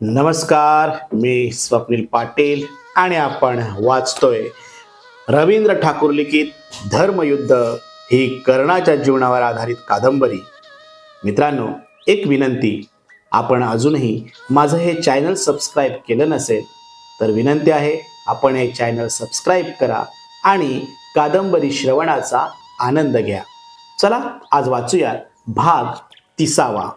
नमस्कार मी स्वप्नील पाटील आणि आपण वाचतोय रवींद्र ठाकूर लिखित धर्मयुद्ध ही कर्णाच्या जीवनावर आधारित कादंबरी. मित्रांनो एक विनंती आपण अजूनही माझं हे चॅनल सबस्क्राईब केलं नसेल तर विनंती आहे आपण हे चॅनल सबस्क्राईब करा आणि कादंबरी श्रवणाचा आनंद घ्या. चला आज वाचूया भाग तिसावा.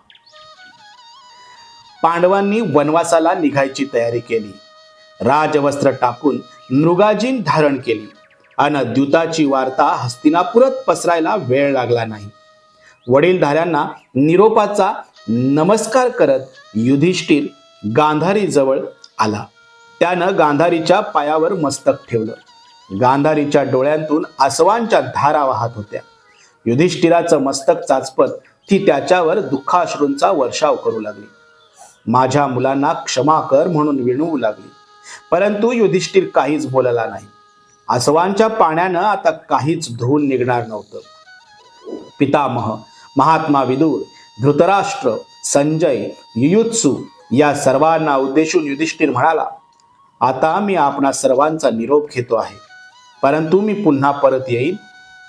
पांडवांनी वनवासाला निघायची तयारी केली. राजवस्त्र टाकून मृगाजीन धारण केली. अन द्युताची वार्ता हस्तिनापुरात पसरायला वेळ लागला नाही. वडीलधाऱ्यांना निरोपाचा नमस्कार करत युधिष्ठिर गांधारी जवळ आला. त्यानं गांधारीच्या पायावर मस्तक ठेवलं. गांधारीच्या डोळ्यांतून आसवांच्या धारा वाहत होत्या. युधिष्ठिराचं मस्तक चाचपत ती त्याच्यावर दुःखाश्रूंचा वर्षाव करू लागली. माझ्या मुलांना क्षमा कर म्हणून विणवू लागली. परंतु युधिष्ठिर काहीच बोलला नाही. आसवांच्या पाण्यानं आता काहीच धुवून निघणार नव्हतं. पितामह महात्मा विदूर धृतराष्ट्र संजय युयुत्सू या सर्वांना उद्देशून युधिष्ठिर म्हणाला आता मी आपणा सर्वांचा निरोप घेतो आहे. परंतु मी पुन्हा परत येईन.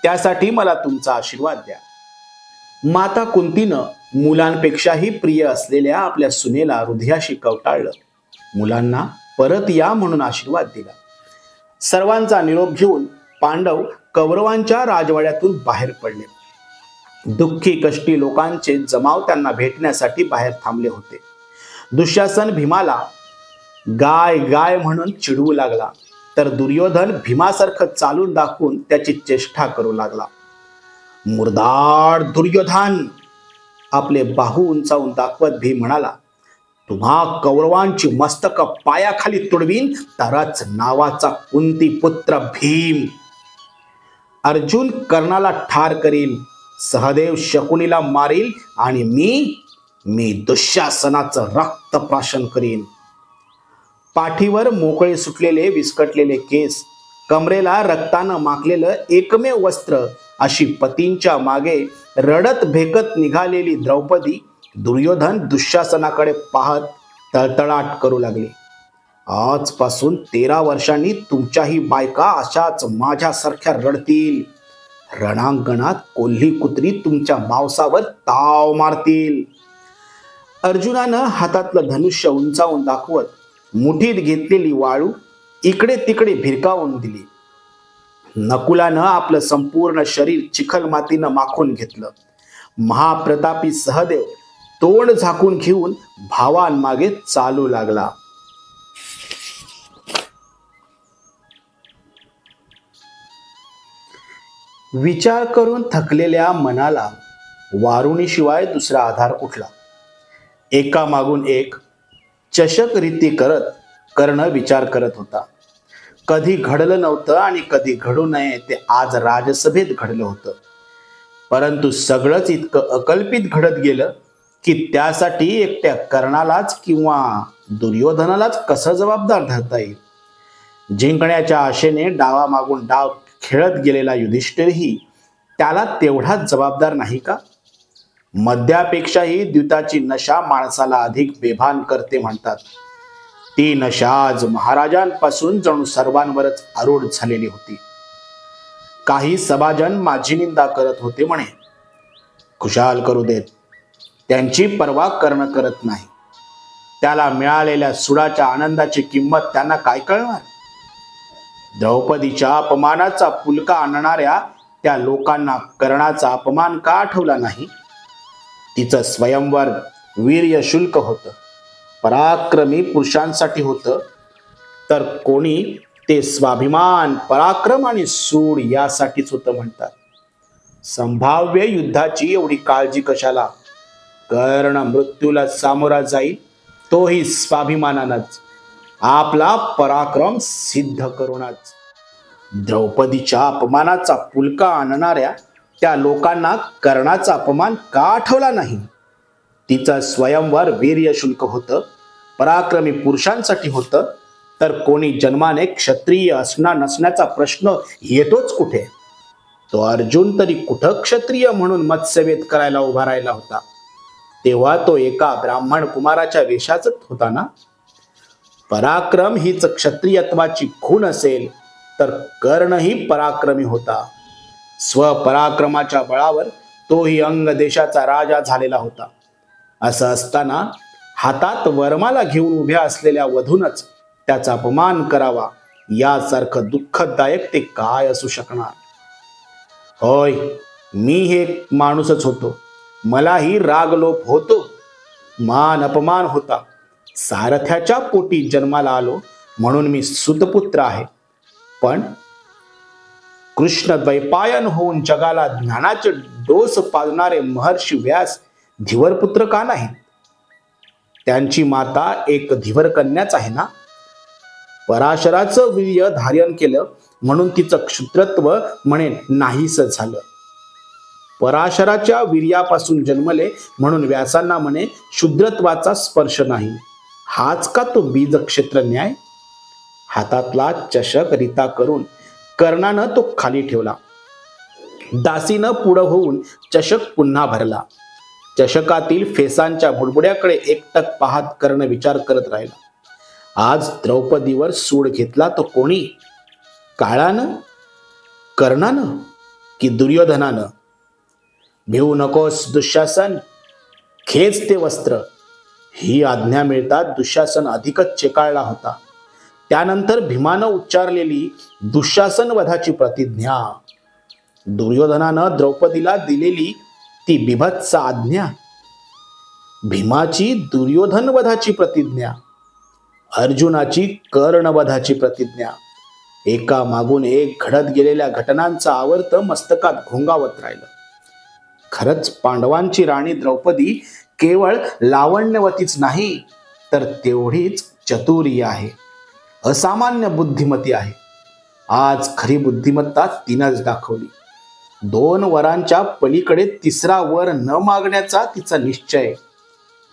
त्यासाठी मला तुमचा आशीर्वाद द्या. माता कुंतीनं मुलांपेक्षाही प्रिय असलेल्या आपल्या सुनेला हृदयाशी कवटाळलं. मुलांना परत या म्हणून आशीर्वाद दिला. सर्वांचा निरोप घेऊन पांडव कौरवांच्या राजवाड्यातून बाहेर पडले. दुःखी कष्टी लोकांचे जमाव त्यांना भेटण्यासाठी बाहेर थांबले होते. दुःशासन भीमाला गाय गाय म्हणून चिडवू लागला. तर दुर्योधन भीमासारखं चालून दाखवून त्याची चेष्टा करू लागला. मुर्दाड दुर्योधन! आपले बाहू उंचावून दाखवत भी म्हणाला तुम्हा कौरवांची मस्तक पायाखाली तुडवीन तरच नावाचा कुंती पुत्र भीम. अर्जुन कर्णाला ठार करील सहदेव शकुनीला मारील आणि मी मी दुःशासनाचं रक्त प्राशन करीन. पाठीवर मोकळे सुटलेले विस्कटलेले केस कमरेला रक्तानं माखलेलं एकमेव वस्त्र अशी पतींच्या मागे रडत भेकत निघालेली द्रौपदी दुर्योधन दुःशासनाकडे पाहत तळतळाट करू लागली. आजपासून तेरा वर्षांनी तुमच्याही बायका अशाच माझ्यासारख्या रडतील. रणांगणात कोल्ही कुत्री तुमच्या मांसावर ताव मारतील. अर्जुनानं हातातलं धनुष्य उंचावून दाखवत मुठीत घेतलेली वाळू इकडे तिकडे भिरकावून दिली. नकुलानं आपलं संपूर्ण शरीर चिखल मातीनं माखून घेतलं. महाप्रतापी सहदेव तोंड झाकून घेऊन भावांमागे चालू लागला. विचार करून थकलेल्या मनाला वारुणीशिवाय दुसरा आधार कुठला? एका मागून एक चषक रीती करत कर्ण विचार करत होता. कधी घडलं नव्हतं आणि कधी घडू नये ते आज राजसभेत घडलं होतं. परंतु सगळंच इतकं अकल्पित घडत गेलं की त्यासाठी एकट्या कर्णालाच किंवा दुर्योधनालाच कसं जबाबदार धरता येईल? जिंकण्याच्या आशेने डावामागून डाव खेळत गेलेला युधिष्ठिरही त्याला तेवढाच जबाबदार नाही का? मद्यापेक्षाही द्युताची नशा माणसाला अधिक बेभान करते म्हणतात. ती नशाज महाराजांपासून जणू सर्वांवरच आरूढ झालेली होती. काही सभाजन माझी निंदा करत होते म्हणे खुशाल करू देत त्यांची पर्वा करणं करत नाही. त्याला मिळालेल्या सुडाच्या आनंदाची किंमत त्यांना काय कळणार? द्रौपदीच्या अपमानाचा पुलका आणणाऱ्या त्या लोकांना कर्णाचा अपमान का आठवला नाही? तिचं स्वयंवर वीर्य शुल्क होतं. पराक्रमी पुरुषांसाठी होतं. तर कोणी ते स्वाभिमान पराक्रम आणि सूड यासाठीच होतं म्हणतात. संभाव्य युद्धाची एवढी काळजी कशाला? कर्ण मृत्यूला सामोरा जाईल तोही स्वाभिमानानच. आपला पराक्रम सिद्ध करूनच. द्रौपदीच्या अपमानाचा पुलका आणणाऱ्या त्या लोकांना कर्णाचा अपमान का आठवला नाही? तिचं स्वयंवर वीर्य शुल्क होतं. पराक्रमी पुरुषांसाठी होतं तर कोणी जन्माने क्षत्रिय असणार नसण्याचा प्रश्न येतोच कुठे? तो अर्जुन तरी कुठं क्षत्रिय म्हणून मत्स्यवेध करायला उभा राहिला होता? तेव्हा तो एका ब्राह्मण कुमाराच्या वेशाच होता ना? पराक्रम हीच क्षत्रियत्वाची खूण असेल तर कर्णही पराक्रमी होता. स्वपराक्रमाच्या बळावर तोही अंग देशाचा राजा झालेला होता. असं असताना हातात वर्माला घेऊन उभ्या असलेल्या वधूनच त्याचा अपमान करावा. यासारखं दुःखदायक ते काय असू शकणार? होय मी हे एक माणूसच होतो. मलाही रागलोप होतो. मान अपमान होता. सारथ्याच्या पोटी जन्माला आलो म्हणून मी सुतपुत्र आहे. पण कृष्ण द्वैपायन होऊन जगाला ज्ञानाचे डोस पाजणारे महर्षी व्यास धिवरपुत्र का नाही? त्यांची माता एक धीवर कन्याच आहे ना? पराशराचं वीर्य धारण केलं म्हणून तिचं क्षुद्रत्व म्हणे नाहीस झालं. पराशराच्या वीर्यापासून जन्मले म्हणून व्यासांना म्हणे क्षुद्रत्वाचा स्पर्श नाही. हाच का तो बीज क्षेत्र न्याय? हातातला चषक रिता करून कर्णानं तो खाली ठेवला. दासीनं पुढं होऊन चषक पुन्हा भरला. चषकातील फेसांच्या बुडबुड्याकडे एकटक पाहत कर्ण विचार करत राहिला. आज द्रौपदीवर सूड घेतला तो कोणी? काळानं? कर्णानं? की दुर्योधनानं? भिवू नकोस दुःशासन. खेच ते वस्त्र. ही आज्ञा मिळतात दुःशासन अधिकच चेकाळला होता. त्यानंतर भीमानं उच्चारलेली दुःशासन वधाची प्रतिज्ञा. दुर्योधनानं द्रौपदीला दिलेली ती बिभत्स आज्ञा. भीमाची दुर्योधन वधाची प्रतिज्ञा. अर्जुनाची कर्णवधाची प्रतिज्ञा. एका मागून एक घडत गेलेल्या घटनांचा आवर्त मस्तकात घोंगावत राहिलं. खरंच पांडवांची राणी द्रौपदी केवळ लावण्यवतीच नाही तर तेवढीच चतुरी आहे. असामान्य बुद्धिमती आहे. आज खरी बुद्धिमत्ता तिनंच दाखवली. दोन वरांच्या पलीकडे तिसरा वर न मागण्याचा तिचा निश्चय.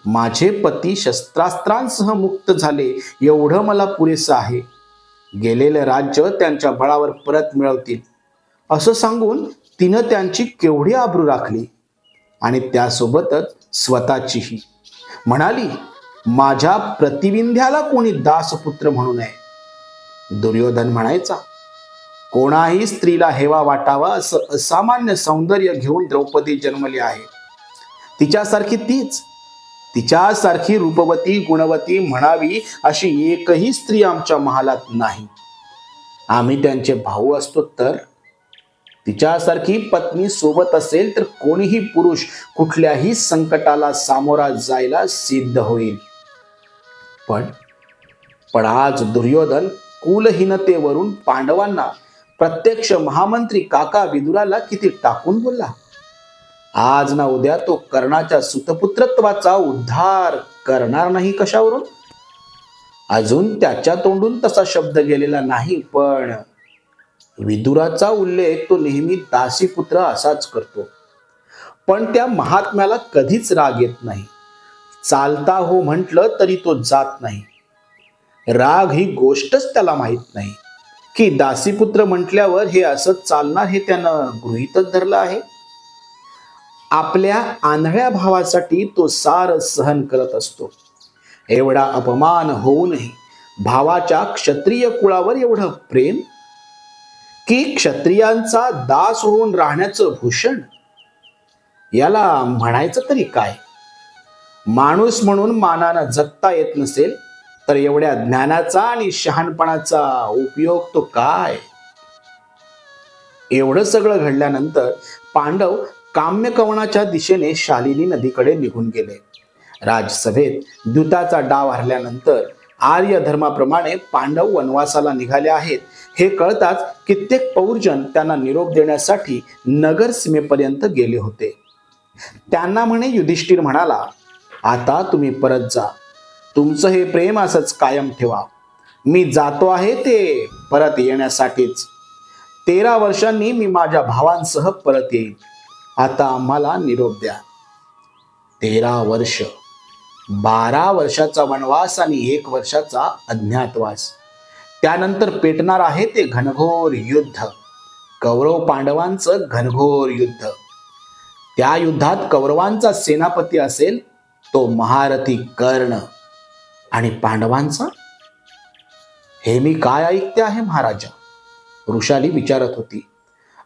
माझे पती शस्त्रास्त्रांसह मुक्त झाले एवढं मला पुरेसं आहे. गेलेलं राज्य त्यांच्या बळावर परत मिळवतील. असं सांगून तिनं त्यांची केवढी आबरू राखली. आणि त्यासोबतच स्वतःचीही. म्हणाली माझ्या प्रतिविंध्याला कोणी दासपुत्र म्हणू नये. दुर्योधन म्हणायचा कोणाही स्त्रीला हेवा वाटावा असं असामान्य सौंदर्य घेऊन द्रौपदी जन्मली आहे. तिच्यासारखी तीच तिच्यासारखी रूपवती गुणवती म्हणावी अशी एकही स्त्री आमच्या महालात नाही. आम्ही त्यांचे भाऊ असतो तर? तिच्यासारखी पत्नी सोबत असेल तर कोणीही पुरुष कुठल्याही संकटाला सामोरा जायला सिद्ध होईल. पण पण आज दुर्योधन कुलहीनतेवरून पांडवांना प्रत्यक्ष महामंत्री काका विदुराला किती टाकून बोलला? आज ना उद्या तो कर्णाच्या सुतपुत्रत्वाचा उद्धार करणार नाही कशावरून? अजून त्याच्या तोंडून तसा शब्द गेलेला नाही पण विदुराचा उल्लेख तो नेहमी दासीपुत्र असाच करतो. पण त्या महात्म्याला कधीच राग येत नाही. चालता हो म्हटलं तरी तो जात नाही. राग ही गोष्टच त्याला माहीत नाही. की दासीपुत्र म्हटल्यावर हे असं चालणार हे त्यानं गृहीतच धरलं आहे. आपल्या आंधळ्या भावासाठी तो सार सहन करत असतो. एवढा अपमान होऊनही भावाच्या क्षत्रिय कुळावर एवढं प्रेम? की क्षत्रियांचा दास होऊन राहण्याचं भूषण? याला म्हणायचं तरी काय? माणूस म्हणून मानानं जगता येत नसेल तर एवढ्या ज्ञानाचा आणि शहाणपणाचा उपयोग तो काय? एवढं सगळं घडल्यानंतर पांडव काम्यकवणाच्या दिशेने शालिनी नदीकडे निघून गेले. राजसभेत दूताचा डाव हरल्यानंतर आर्य धर्माप्रमाणे पांडव वनवासाला निघाले आहेत. हे कळताच कित्येक पौरजन त्यांना निरोप देण्यासाठी नगर सीमेपर्यंत गेले होते. त्यांना म्हणे युधिष्ठिर म्हणाला आता तुम्ही परत जा. तुमचं हे प्रेम असंच कायम ठेवा. मी जातो आहे ते परत येण्यासाठीच. तेरा वर्षांनी मी माझ्या भावांसह परत येईन. आता आम्हाला निरोप द्या. तेरा वर्ष. बारा वर्षाचा वनवास आणि एक वर्षाचा अज्ञातवास. त्यानंतर पेटणार आहे ते घनघोर युद्ध. कौरव पांडवांचं घनघोर युद्ध. त्या युद्धात कौरवांचा सेनापती असेल तो महारथी कर्ण. आणि पांडवांचा? हे मी काय ऐकते आहे महाराजा? वृषाली विचारत होती.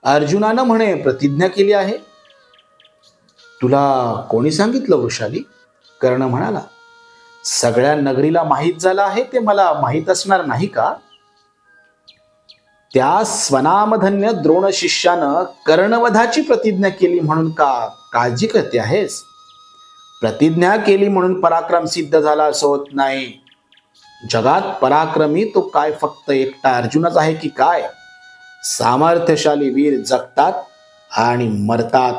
अर्जुनानं म्हणे प्रतिज्ञा केली आहे. तुला कोणी सांगितलं वृषाली? कर्ण म्हणाला सगळ्या नगरीला माहीत झालं आहे ते मला माहीत असणार नाही का? त्या स्वनामधन्य द्रोण शिष्यानं कर्णवधाची प्रतिज्ञा केली म्हणून का काळजी करते आहेस? प्रतिज्ञा केली म्हणून पराक्रम सिद्ध झाला असं होत नाही. जगात पराक्रमी तो काय फक्त एकटा अर्जुनच आहे की काय? सामर्थ्यशाली वीर जगतात आणि मरतात.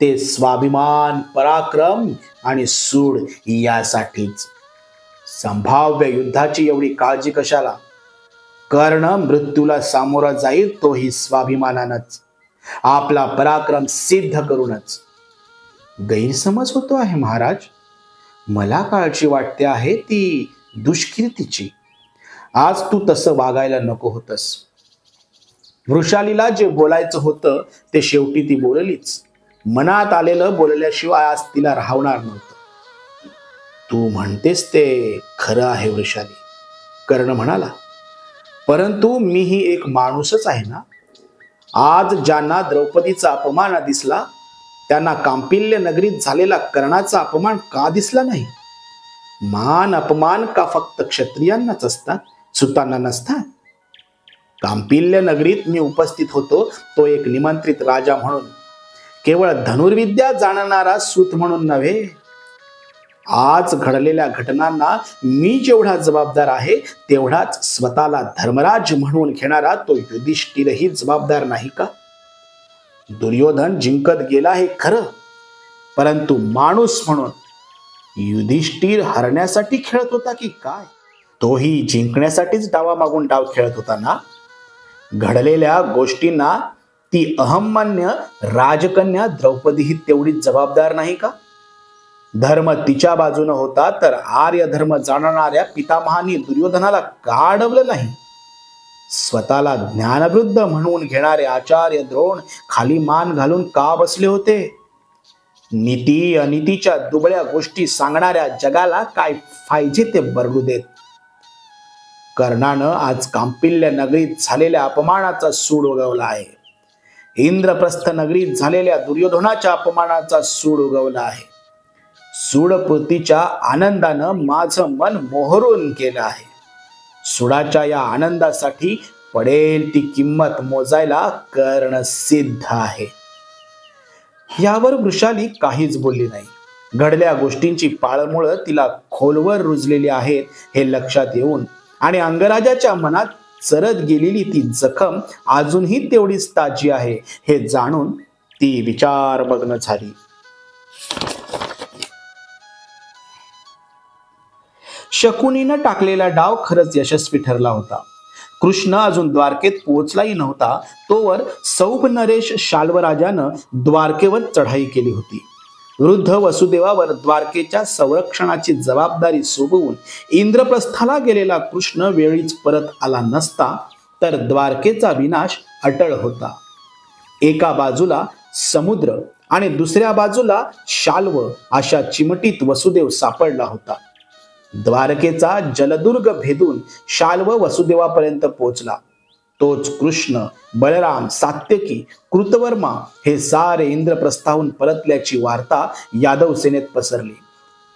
ते स्वाभिमान पराक्रम आणि सूड यासाठीच. संभाव्य युद्धाची एवढी काळजी कशाला? कर्ण मृत्यूला सामोरा जाईल तोही स्वाभिमानानच. आपला पराक्रम सिद्ध करूनच. गैरसमज होतो आहे महाराज. मला काळजी वाटते आहे ती दुष्कीर्तीची. आज तू तसं वागायला नको होतस. वृषालीला जे बोलायचं होतं ते शेवटी ती बोललीच. मनात आलेलं बोलल्याशिवाय आज तिला राहणार नव्हतं. तू म्हणतेस ते खरं आहे वृषाली. कर्ण म्हणाला परंतु मीही एक माणूसच आहे ना? आज ज्यांना द्रौपदीचा अपमान दिसला त्यांना कांपिल्य नगरीत झालेला कर्णाचा अपमान का दिसला नाही? मान अपमान का फक्त क्षत्रियांनाच असतात सुतांना नसतात? कांपिल्य नगरीत मी उपस्थित होतो तो एक निमंत्रित राजा म्हणून. केवळ धनुर्विद्या जाणणारा सूत म्हणून नव्हे. आज घडलेल्या घटनांना मी जेवढा जबाबदार आहे तेवढाच स्वतःला धर्मराज म्हणून घेणारा तो युधिष्ठिरही जबाबदार नाही का? दुर्योधन जिंकत गेला हे खरं. परंतु माणूस म्हणून युधिष्ठिर हरण्यासाठी खेळत होता की काय? तोही जिंकण्यासाठीच डावा मागून डाव खेळत होता ना? घडलेल्या गोष्टींना ती अहममान्य राजकन्या द्रौपदी ही तेवढीच जबाबदार नाही का? धर्म तिच्या बाजूने होता तर आर्य धर्म जाणणाऱ्या पितामहानी दुर्योधनाला का अडवलं नाही. स्वतःला ज्ञानवृद्ध म्हणून घेणारे आचार्य द्रोण खाली मान घालून का बसले होते? नीती अनितीच्या दुबळ्या गोष्टी सांगणाऱ्या जगाला काय पाहिजे ते बरडू देत? कर्णानं आज कांपिल्य नगरीत झालेल्या अपमानाचा सूड उगवला आहे. इंद्रप्रस्थ नगरीत झालेल्या दुर्योधनाच्या अपमानाचा सूड उगवला आहे. सूडपूर्तीच्या आनंदानं माझं मन मोहरून केलं आहे. सुडाच्या या आनंदासाठी पडेल ती किंमत मोजायला कर्ण सिद्ध आहे. यावर वृषाली काहीच बोलली नाही. घडल्या गोष्टींची पाळमुळं तिला खोलवर रुजलेली आहेत हे लक्षात येऊन. आणि अंगराजाच्या मनात चरत गेलेली ती जखम अजूनही तेवढीच ताजी आहे हे जाणून ती विचारमग्न झाली. शकुनीनं टाकलेला डाव खरंच यशस्वी ठरला होता. कृष्ण अजून द्वारकेत पोहोचलाही नव्हता तोवर सौभ नरेश शाल्वराजानं द्वारकेवर चढाई केली होती. वृद्ध वसुदेवावर द्वारकेच्या संरक्षणाची जबाबदारी सोपवून इंद्रप्रस्थाला गेलेला कृष्ण वेळीच परत आला नसता तर द्वारकेचा विनाश अटळ होता. एका बाजूला समुद्र आणि दुसऱ्या बाजूला शाल्व अशा चिमटीत वसुदेव सापडला होता. द्वारकेचा जलदुर्ग भेदून शाल्व वसुदेवापर्यंत पोहोचला. तोच कृष्ण बलराम सात्यकी कृतवर्मा हे सारे इंद्रप्रस्थाहून परतल्याची वार्ता यादव सेनेत पसरली.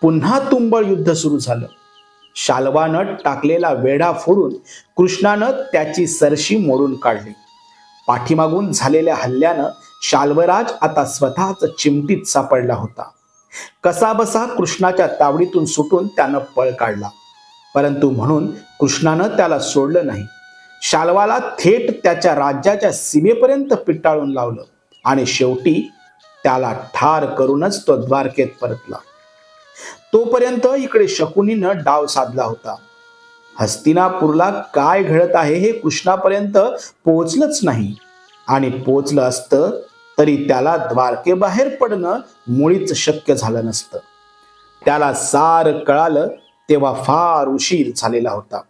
पुन्हा तुंबळ युद्ध सुरू झालं. शाल्वानं टाकलेला वेढा फोडून कृष्णानं त्याची सरशी मोडून काढली. पाठीमागून झालेल्या हल्ल्यानं शाल्वराज आता स्वतःच चिमटीत सापडला होता. कसाबसा कृष्णाच्या तावडीतून सुटून त्यानं पळ काढला. परंतु म्हणून कृष्णानं त्याला सोडलं नाही. शाल्वाला थेट त्याच्या राज्याच्या सीमेपर्यंत पिटाळून लावलं आणि शेवटी त्याला ठार करूनच तो द्वारकेत परतला. तोपर्यंत इकडे शकुनीनं डाव साधला होता. हस्तिनापूरला काय घडत आहे हे कृष्णापर्यंत पोहोचलंच नाही. आणि पोचलं असतं तरी त्याला द्वारकेबाहेर पडणं मुळीच शक्य झालं नसतं. त्याला सार कळालं तेव्हा फार उशीर झालेला होता.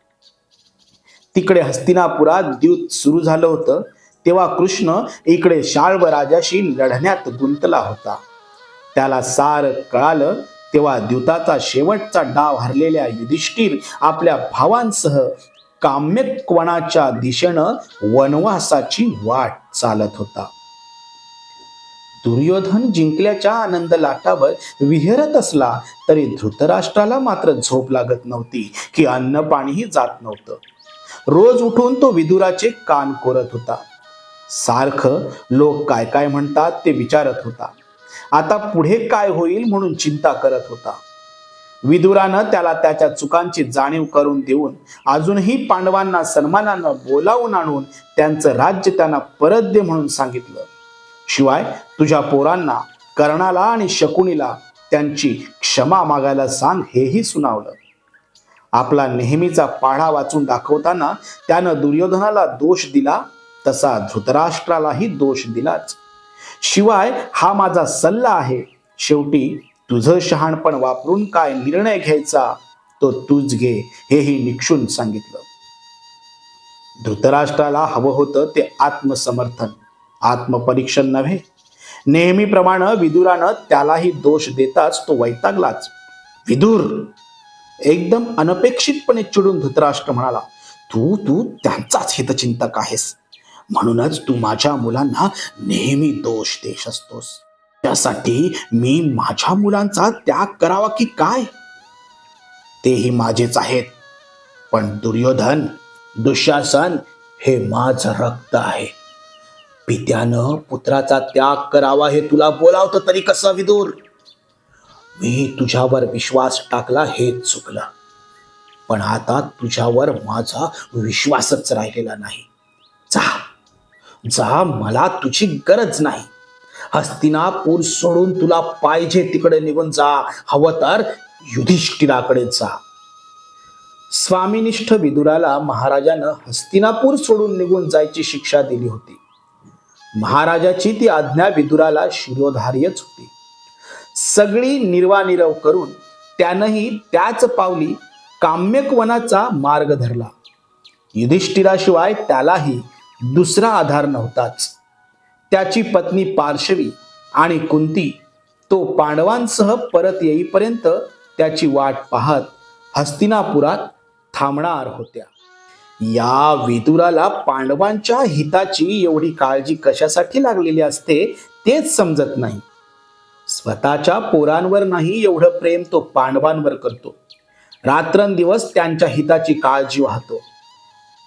तिकडे हस्तिनापुरात द्यूत सुरू झालं होतं तेव्हा कृष्ण इकडे शाळव राजाशी लढण्यात गुंतला होता. त्याला सार कळालं तेव्हा द्यूताचा शेवटचा डाव हरलेल्या युधिष्ठिर आपल्या भावांसह काम्यकवणाच्या दिशेनं वनवासाची वाट चालत होता. दुर्योधन जिंकल्याच्या आनंद लाटावर विहरत असला तरी धृतराष्ट्राला मात्र झोप लागत नव्हती की अन्न पाणीही जात नव्हतं. रोज उठून तो विदुराचे कान कोरत होता. सारखं लोक काय काय म्हणतात ते विचारत होता. आता पुढे काय होईल म्हणून चिंता करत होता. विदुरानं त्याला त्याच्या चुकांची जाणीव करून देऊन अजूनही पांडवांना सन्मानानं बोलावून आणून त्यांचं राज्य त्यांना परत दे म्हणून सांगितलं. शिवाय तुझ्या पोरांना कर्णाला आणि शकुनीला त्यांची क्षमा मागायला सांग हेही सुनावलं. आपला नेहमीचा पाढा वाचून दाखवताना त्यानं दुर्योधनाला दोष दिला तसा धृतराष्ट्रालाही दोष दिलाच. शिवाय हा माझा सल्ला आहे शेवटी तुझं शहाणपण वापरून काय निर्णय घ्यायचा तो तूच घे हेही निक्षून सांगितलं. धृतराष्ट्राला हवं होतं ते आत्मसमर्थन. आत्मपरीक्षण नव्हे. नेहमीप्रमाणे विदुरानं त्यालाही दोष देताच तो वैतागलाच. विदुर एकदम अनपेक्षितपणे चिडून धृतराष्ट्र म्हणाला तू तू त्यांचाच हितचिंतक आहेस. म्हणूनच तू माझ्या मुलांना नेहमी दोष देश असतोस. त्यासाठी मी माझ्या मुलांचा त्याग करावा की काय? तेही माझेच आहेत. पण दुर्योधन दुःशासन हे माझं रक्त आहे. पित्यानं पुत्राचा त्याग करावा हे तुला बोलावतं तरी कसं विदूर? मी तुझ्यावर विश्वास टाकला हेच चुकलं. पण आता तुझ्यावर माझा विश्वासच राहिलेला नाही. जा. जा मला तुझी गरज नाही. हस्तिनापूर सोडून तुला पाहिजे तिकडे निघून जा. हवं तर युधिष्ठिराकडे जा. स्वामीनिष्ठ विदुराला महाराजानं हस्तिनापूर सोडून निघून जायची शिक्षा दिली होती. महाराजाची ती आज्ञा विदुराला शिरोधार्यच होती सगळी निर्वानिरव करून त्यानंही त्याच पावली काम्यकवनाचा मार्ग धरला. युधिष्ठिराशिवाय त्यालाही दुसरा आधार नव्हताच. त्याची पत्नी पार्श्वी आणि कुंती तो पांडवांसह परत येईपर्यंत त्याची वाट पाहत हस्तिनापुरात थांबणार होत्या. या विदुराला पांडवांच्या हिताची एवढी काळजी कशासाठी लागलेली असते तेच समजत नाही. स्वतःच्या पोरांवर नाही एवढं प्रेम तो पांडवांवर करतो. रात्रंदिवस त्यांच्या हिताची काळजी वाहतो.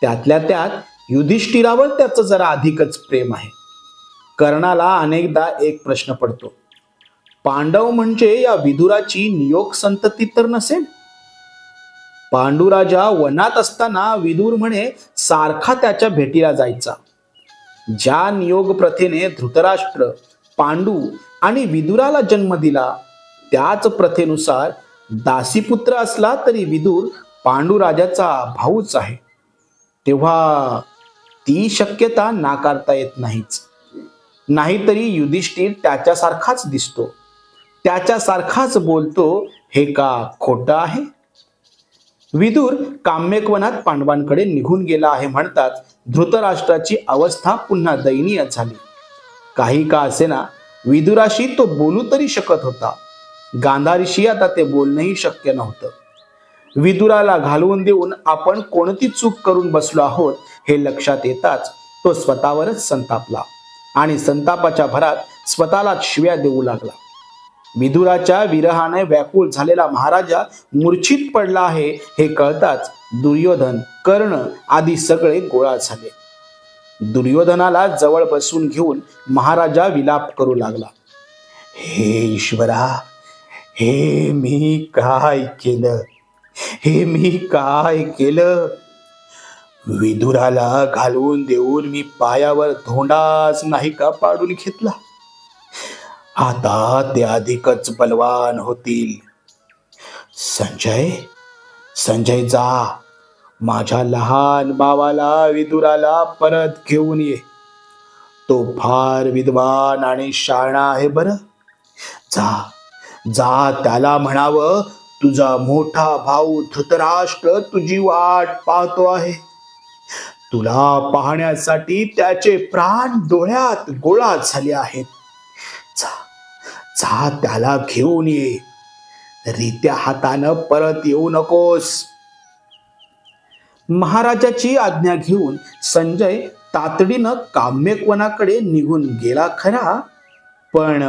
त्यातल्या त्यात युधिष्ठिरावर त्याचं जरा अधिकच प्रेम आहे. कर्णाला अनेकदा एक प्रश्न पडतो. पांडव म्हणजे या विदुराची नियोग संतती तर नसेल? पांडुराजा वनात असताना विदूर म्हणे सारखा त्याच्या भेटीला जायचा. ज्या नियोग प्रथेने धृतराष्ट्र पांडू आणि विदुराला जन्म दिला त्याच प्रथेनुसार दासीपुत्र असला तरी विदूर पांडुराजाचा भाऊच आहे. तेव्हा ती शक्यता नाकारता येत नाहीच. नाहीतरी युधिष्ठिर त्याच्यासारखाच दिसतो. त्याच्यासारखाच बोलतो हे का खोटं आहे? विदूर काम्यकवनात पांडवांकडे निघून गेला आहे म्हणताच धृतराष्ट्राची अवस्था पुन्हा दयनीय झाली. काही का असेना विदुराशी तो बोलू तरी शकत होता. गांधारीशी आता ते बोलणंही शक्य नव्हतं. विदुराला घालवून देऊन आपण कोणती चूक करून बसलो आहोत हे लक्षात येताच तो स्वतःवरच संतापला आणि संतापाच्या भरात स्वतःलाच शिव्या देऊ लागला. विदुराच्या विरहाने व्याकुळ झालेला महाराजा मूर्छित पडला आहे हे कळताच दुर्योधन कर्ण आदी सगळे गोळा झाले. दुर्योधनाला जवळ बसून घेऊन महाराजा विलाप करू लागला. हे ईश्वरा हे मी काय केलं? हे मी काय केलं? विदुराला घालवून देऊन मी पायावर धोंडाच नाही का पाडून घेतला? आता ते अधिकच बलवान होतील. संजय संजय जा. माझ्या लहान भावाला विदुराला परत घेऊन ये. तो फार विद्वान आणि शाळा आहे बरं. जा जा त्याला म्हणावं तुझा मोठा भाऊ धृतराष्ट्र तुझी वाट पाहतो आहे. तुला पाहण्यासाठी त्याचे प्राण डोळ्यात गोळा झाले आहेत. जा. जा त्याला घेऊन ये. रित्या हातानं परत येऊ नकोस. महाराजाची आज्ञा घेऊन संजय तातडीनं काम्यकवनाकडे निघून गेला खरा पण